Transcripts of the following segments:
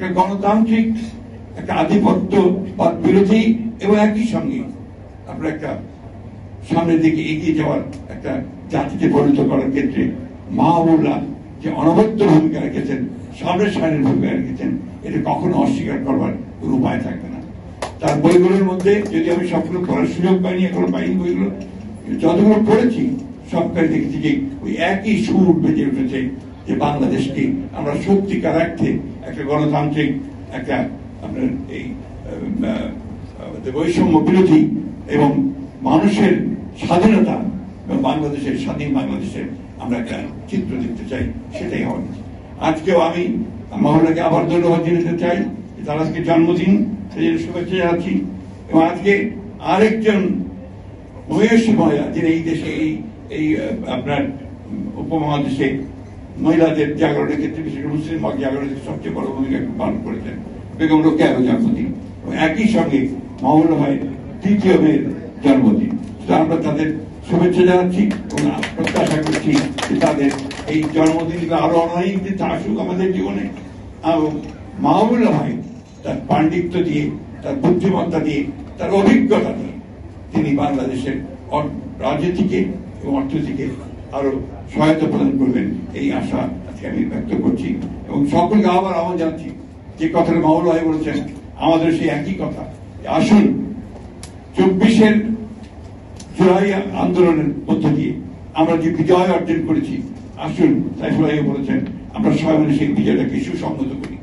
একটা গণতান্ত্রিক, একটা আধিপত্য পথ বিরোধী এবং একই সঙ্গে আপনার একটা সামনের দিকে এগিয়ে যাওয়ার একটা জাতিকে পরিণত করার ক্ষেত্রে মাহবুল্লাহ যে অনবদ্য ভূমিকা রেখেছেন, সামনের সামনের ভূমিকা রেখেছেন, এটা কখনো অস্বীকার করবার কোনো উপায় থাকবে না। তার বইগুলোর মধ্যে যদি আমি সবগুলো পড়ার সুযোগ পাইনি এখনও পাইনি বইগুলো, যতগুলো পড়েছি সবটাই দেখেছি যে ওই একই সুর বেজে উঠেছে যে বাংলাদেশকে আমরা সত্যিকার অর্থে একটা গণতান্ত্রিক, একটা আপনার এই বৈষম্য বিরোধী এবং মানুষের স্বাধীনতা এবং বাংলাদেশের স্বাধীন বাংলাদেশের আমরা একটা চিত্র দেখতে চাই, সেটাই হবে আজকেও আমি মহল্লাকে আবার ধন্যবাদ জানাতে চাই তার আজকে জন্মদিন, সেই শুভেচ্ছা জানাচ্ছি। এবং আজকে আরেকজন মহেশী মহিলা যিনি এই দেশে, এই এই আপনার, উপমহাদেশে মহিলাদের জাগরণের ক্ষেত্রে বিশেষ করে মুসলিম জাগরণের সবচেয়ে বড় ভূমিকা পালন করেছেন। বেগম রোকেয়ার জন্মদিন। একই সঙ্গে মাহমুল ভাইয়ের তৃতীয় মেয়ের জন্মদিন। আমরা তাদের শুভেচ্ছা জানাচ্ছি এবং প্রত্যাশা করছি যে তাদের এই জন্মদিনগুলো আরও অনেক দিন আসুক আমাদের জীবনে। মাহমুল্লাহ ভাই তার পাণ্ডিত্য দিয়ে, তার বুদ্ধিমত্তা দিয়ে, তার অভিজ্ঞতা দিয়ে তিনি বাংলাদেশের রাজনীতিকে এবং অর্থনীতিকে আরও সহায়তা প্রদান করবেন। এই আশা আজকে আমি ব্যক্ত করছি এবং সকলকে আবার আহ্বান জানাচ্ছি যে কথাটা মাহুল ভাই বলেছেন আমাদের সেই একই কথা আসুন চব্বিশের জুলাই আন্দোলনের মধ্য দিয়ে আমরা যে বিজয় অর্জন করেছি, আসুন সাইফুল ভাই বলেছেন, আমরা সবাই মিলে সেই বিজয়টাকে সুসংহত করি।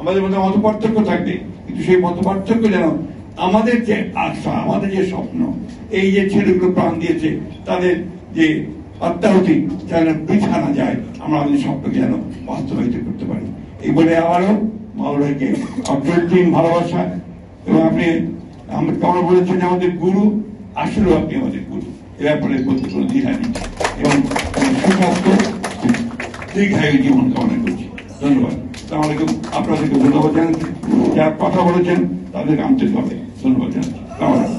আমাদের মধ্যে মত পার্থক্য থাকবে, কিন্তু সেই মত পার্থক্য যেন আমাদের যে আশা, আমাদের যে স্বপ্ন, এই যে ছেলেগুলো প্রাণ দিয়েছে, তাদের যে অত্যাহুতি যেন বৃথা না যায়। আমরা আমাদের স্বপ্নকে যেন বাস্তবায়িত করতে পারি। এই বলে আবারও মাওলাইকে অপ্রতিম ভালোবাসা এবং আপনি, আমরা কেমন বলেছেন যে আমাদের গুরু আসলে আপনি আমাদের গুরু। এ ব্যাপারে বলতে কোনো দ্বিধা নেই। এবং সুস্বাস্থ্য, দীর্ঘায়ু জীবন কামনা করছি। ধন্যবাদ। আলাইকুম আপনাদেরকে ধন্যবাদ জানাচ্ছি। যারা কথা বলেছেন, তাদেরকে আন্তরিকভাবে ধন্যবাদ জানাচ্ছি।